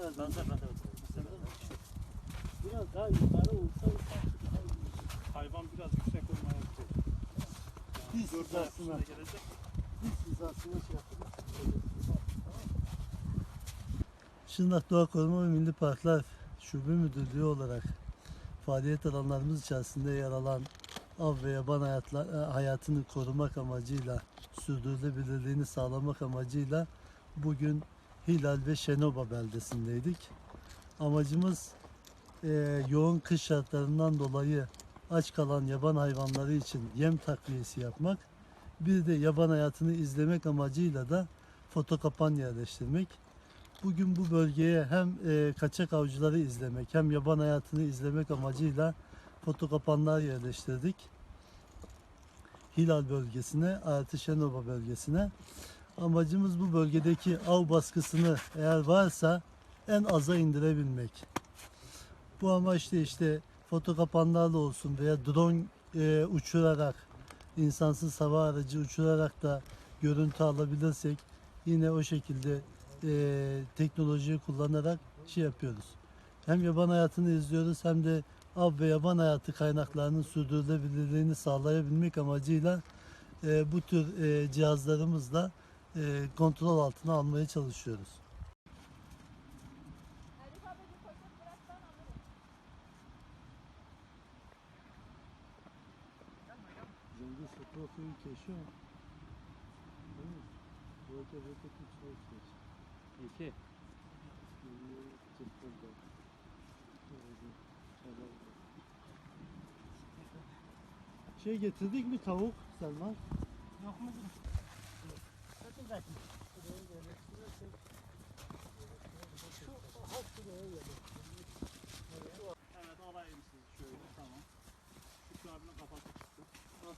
Da Biraz daha yukarı olsa. Hayvan biraz yüksek olmaya gidiyor. Diz hizasına, diz hizasına şey. Şırnak Doğa Koruma ve Milli Parklar Şube Müdürlüğü olarak faaliyet alanlarımız içerisinde yer alan av ve yaban hayatla, e, hayatını korumak amacıyla, sürdürülebilirliğini sağlamak amacıyla bugün Hilal ve Şenoba beldesindeydik. Amacımız e, yoğun kış şartlarından dolayı aç kalan yaban hayvanları için yem takviyesi yapmak, bir de yaban hayatını izlemek amacıyla da foto kapan yerleştirmek. Bugün bu bölgeye hem e, kaçak avcıları izlemek hem yaban hayatını izlemek amacıyla fotokapanlar yerleştirdik. Hilal bölgesine, artı Şenoba bölgesine. Amacımız bu bölgedeki av baskısını eğer varsa en aza indirebilmek. Bu amaçla işte fotokapanlarla olsun veya drone e, uçurarak, insansız hava aracı uçurarak da görüntü alabilirsek yine o şekilde e, teknolojiyi kullanarak şey yapıyoruz. Hem yaban hayatını izliyoruz hem de av ve yaban hayatı kaynaklarının sürdürülebilirliğini sağlayabilmek amacıyla e, bu tür e, cihazlarımızla kontrol altına almaya çalışıyoruz. İki. Şey getirdik mi tavuk Selman? Yok mu? dakika. Şu halk şuraya gelir. Evet olaymışsınız şöyle tamam. Şu kabını kapat.